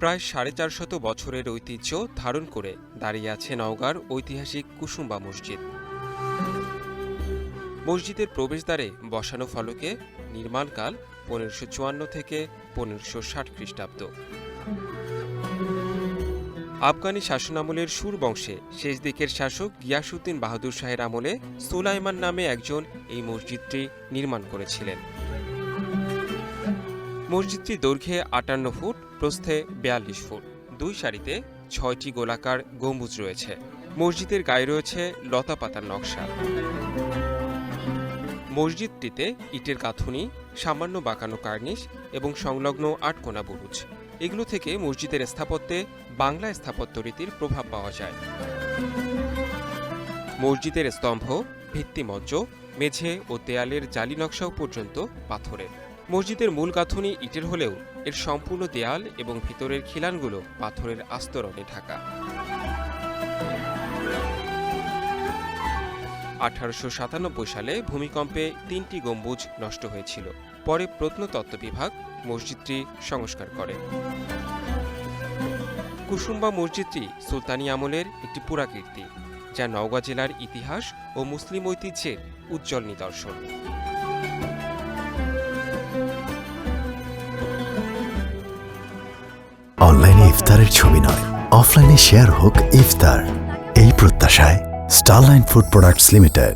প্রায় সাড়ে চারশত বছরের ঐতিহ্য ধারণ করে দাঁড়িয়ে আছে নওগাঁর ঐতিহাসিক কুসুম্বা মসজিদ। মসজিদের প্রবেশদ্বারে বসানো ফলকে নির্মাণকাল পনেরোশো চুয়ান্ন থেকে পনেরোশো ষাট খ্রিস্টাব্দ। আফগানি শাসনামলের সুর বংশে শেষ দিকের শাসক গিয়াসুদ্দিন বাহাদুর শাহের আমলে সুলাইমান নামে একজন এই মসজিদটি নির্মাণ করেছিলেন। মসজিদটি দৈর্ঘ্যে আটান্ন ফুট, প্রস্থে বিয়াল্লিশ ফুট। দুই সারিতে ছয়টি গোলাকার গম্বুজ রয়েছে। মসজিদের গায়ে রয়েছে লতাপাতার নকশা। মসজিদটিতে ইটের গাঁথুনি, সামান্য বাঁকানো কার্নিশ এবং সংলগ্ন আটকোনা বুরুজ। এগুলো থেকে মসজিদের স্থাপত্যে বাংলা স্থাপত্য রীতির প্রভাব পাওয়া যায়। মসজিদের স্তম্ভ ভিত্তিমঞ্চ মেঝে ও দেয়ালের জালি নকশাও পর্যন্ত পাথরের। মসজিদের মূল গাঁথুনি ইটের হলেও এর সম্পূর্ণ দেয়াল এবং ভিতরের খিলানগুলো পাথরের আস্তরণে ঢাকা। আঠারোশো সাতানব্বই সালে ভূমিকম্পে তিনটি গম্বুজ নষ্ট হয়েছিল। পরে প্রত্নতত্ত্ব বিভাগ মসজিদটি সংস্কার করে। কুসুম্বা মসজিদটি সুলতানি আমলের একটি পুরাকীর্তি, যা নওগাঁ জেলার ইতিহাস ও মুসলিম ঐতিহ্যের উজ্জ্বল নিদর্শন। অনলাইনে ইফতারের ছবি নয় অফলাইনে শেয়ার হোক ইফতার। এই প্রত্যাশায় স্টারলাইন ফুড প্রোডাক্টস লিমিটেড।